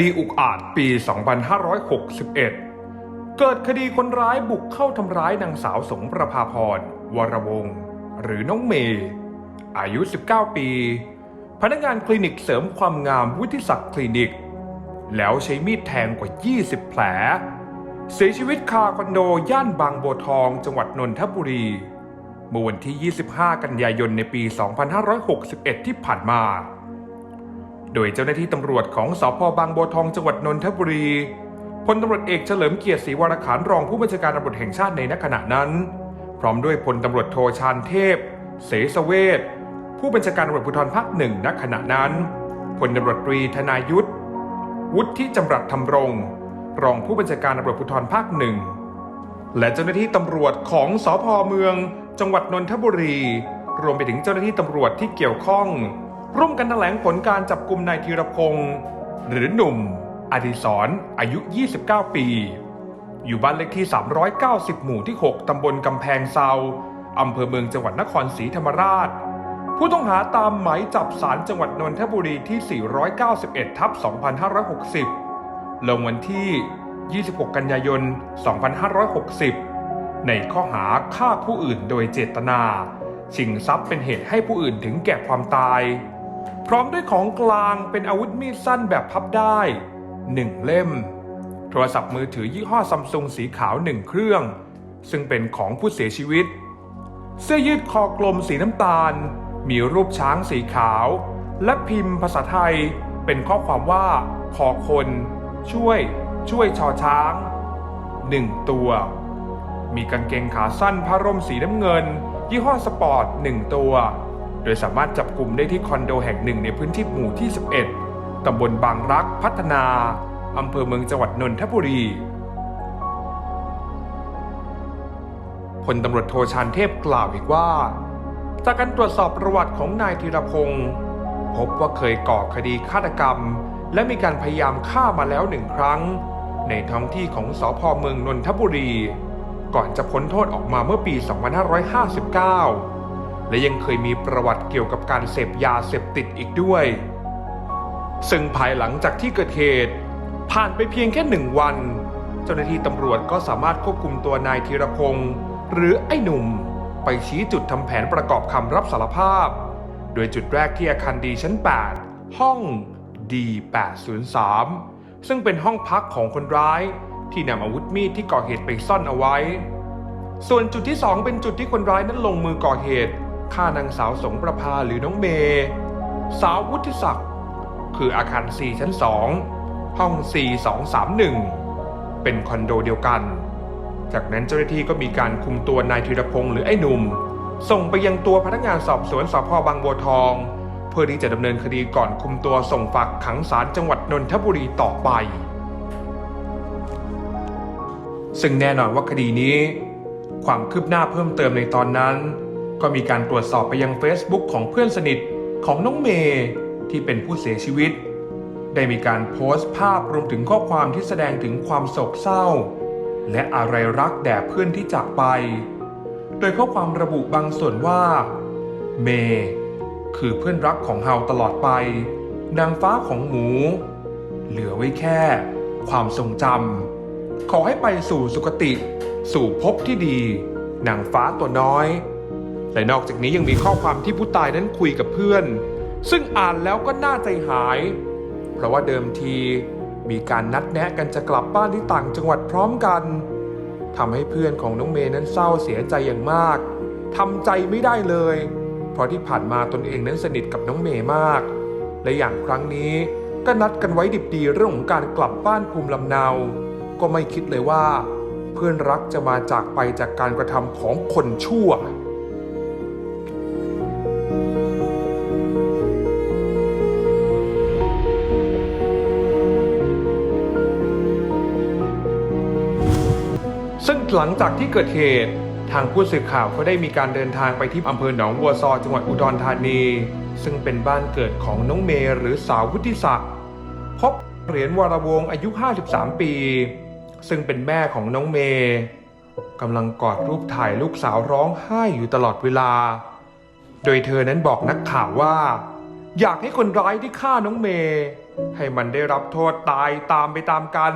ดีอุกอาจปี 2561 เกิดคดีคนร้ายบุกเข้าทำร้ายนางสาวสงประภาพร วรวงศ์หรือน้องเมย์อายุ 19 ปี พนักงานคลินิกเสริมความงามวุฒิศักดิ์คลินิก แล้วใช้มีดแทงกว่า 20 แผล เสียชีวิตคาคอนโดย่านบางบัวทองจังหวัดนนทบุรีเมื่อวันที่ 25 กันยายนในปี 2561 ที่ผ่านมา โดยเจ้าหน้าที่ตำรวจของสพบางบัวทองจังหวัดนนทบุรีพลตำรวจเอกเฉลิมเกียรติศรีวรขานรองผู้บัญชาการตำรวจแห่งชาติในณขณะนั้น พร้อมด้วยพลตำรวจโทชานเทพ เสสเวทผู้บัญชาการตำรวจภูธรภาคหนึ่งณขณะนั้นพลตำรวจตรีธนายุทธวุฒิจำรัดทำรง รองผู้บัญชาการตำรวจภูธรภาคหนึ่งและเจ้าหน้าที่ตำรวจของสพเมือง จังหวัดนนทบุรี รวมไปถึงเจ้าหน้าที่ตำรวจที่เกี่ยวข้อง ร่วมกันแถลงผลการจับกลุ่มนายธีรพงศ์หรือหนุ่ม อดิศรอายุ 29 ปี อยู่บ้านเลขที่ 390 หมู่ที่ 6 ตำบลกำแพงเซาอำเภอเมืองจังหวัดนครศรีธรรมราช ผู้ต้องหาตามหมายจับสารจังหวัดนนทบุรีที่ 491 ทับ 2560 ลงวันที่ 26 กันยายน 2560 ในข้อหาฆ่าผู้อื่นโดยเจตนา ชิงทรัพย์เป็นเหตุให้ผู้อื่นถึงแก่ความตาย พร้อมด้วยของกลางเป็นอาวุธมีดสั้นแบบพับได้ 1 เล่ม โทรศัพท์มือถือยี่ห้อซัมซุงสีขาว1เครื่อง ซึ่งเป็นของผู้เสียชีวิต เสื้อยืดคอกลมสีน้ำตาล มีรูปช้างสีขาว และพิมพ์ภาษาไทย เป็นข้อความว่าขอคน ช่วย ช่วยชอช้าง1ตัว มีกางเกงขาสั้นผ้าร่มสีน้ำเงิน ยี่ห้อสปอร์ต1ตัว โดยสามารถจับกลุ่มได้ที่คอนโดแห่งหนึ่งในพื้นที่หมู่ที่ 11 ตำบลบางรักพัฒนา อำเภอเมืองจังหวัดนนทบุรีพลตำรวจโทชานเทพกล่าวอีกว่า จากการตรวจสอบประวัติของนายธีรพงศ์พบว่าเคยก่อคดีฆาตกรรม และมีการพยายามฆ่ามาแล้วหนึ่งครั้ง ในท้องที่ของสอพเมืองนนทบุรี ก่อนจะพ้นโทษออกมาเมื่อปี 2559 และยังเคยมีประวัติเกี่ยวกับการเสพยาเสพติดอีกด้วย ซึ่งภายหลังจากที่เกิดเหตุ ผ่านไปเพียงแค่หนึ่งวัน เจ้าหน้าที่ตำรวจก็สามารถควบคุมตัวนายธีรพงศ์หรือไอ้หนุ่ม ไปชี้จุดทำแผนประกอบคำรับสารภาพ โดยจุดแรกที่อาคารดีชั้น 8 ห้อง D803 ซึ่งเป็นห้องพักของคนร้าย ที่นำอาวุธมีดที่ก่อเหตุไปซ่อนเอาไว้ ส่วนจุดที่ 2 เป็นจุดที่คนร้ายนั้นลงมือก่อเหตุ ฆ่านางสาวสงประภาหรือน้องเมย์สาววุฒิศักดิ์คืออาคาร 4 ชั้น 2 ห้อง 4231 เป็นคอนโดเดียวกัน จากนั้นเจ้าหน้าที่ก็มีการคุมตัวนายธีรพงศ์หรือไอ้หนุ่ม ส่งไปยังตัวพนักงานสอบสวนสพบางบัวทอง เพื่อที่จะดำเนินคดีก่อนคุมตัวส่งฝากขังศาลจังหวัดนนทบุรีต่อไป ซึ่งแน่นอนว่าคดีนี้ ความคืบหน้าเพิ่มเติมในตอนนั้น ก็มีการตรวจสอบไปยัง Facebook ของเพื่อนสนิทของน้องเมย์ที่เป็นผู้เสียชีวิต ได้มีการโพสต์ภาพรวมถึงข้อความที่แสดงถึงความโศกเศร้า และอะไรรักแด่เพื่อนที่จากไป โดยข้อความระบุบางส่วนว่า เมย์คือเพื่อนรักของเฮาตลอดไป นางฟ้าของหมู เหลือไว้แค่ ความทรงจำขอให้ไปสู่สุคติ สู่ภพที่ดีนางฟ้าตัวน้อย และนอกจากนี้ยังมีข้อความที่ผู้ตายนั้นคุยกับเพื่อน ซึ่งอ่านแล้วก็น่าใจหาย เพราะว่าเดิมทีมีการนัดแนะกันจะกลับบ้านที่ต่างจังหวัดพร้อมกันทำให้เพื่อนของน้องเมย์นั้นเศร้าเสียใจอย่างมากทำใจไม่ได้เลย เพราะที่ผ่านมาตนเองนั้นสนิทกับน้องเมย์มาก และอย่างครั้งนี้ก็นัดกันไว้ดิบดีเรื่องของการกลับบ้านภูมิลำเนา ก็ไม่คิดเลยว่า เพื่อนรักจะมาจากไปจากการกระทำของคนชั่ว ซึ่งหลังจากที่เกิดเหตุ ทางผู้สื่อข่าวก็ได้มีการเดินทางไปที่อำเภอหนองบัวซอจังหวัดอุดรธานี ซึ่งเป็นบ้านเกิดของน้องเมย์หรือสาววุฒิศักดิ์พบเหรียญวรวงอายุ 53 ปี ซึ่งเป็นแม่ของน้องเมย์กำลังกอดรูปถ่ายลูกสาวร้องไห้อยู่ตลอดเวลา โดยเธอนั้นบอกนักข่าวว่า อยากให้คนร้ายที่ฆ่าน้องเมย์ให้มันได้รับโทษตายตามไปตามกัน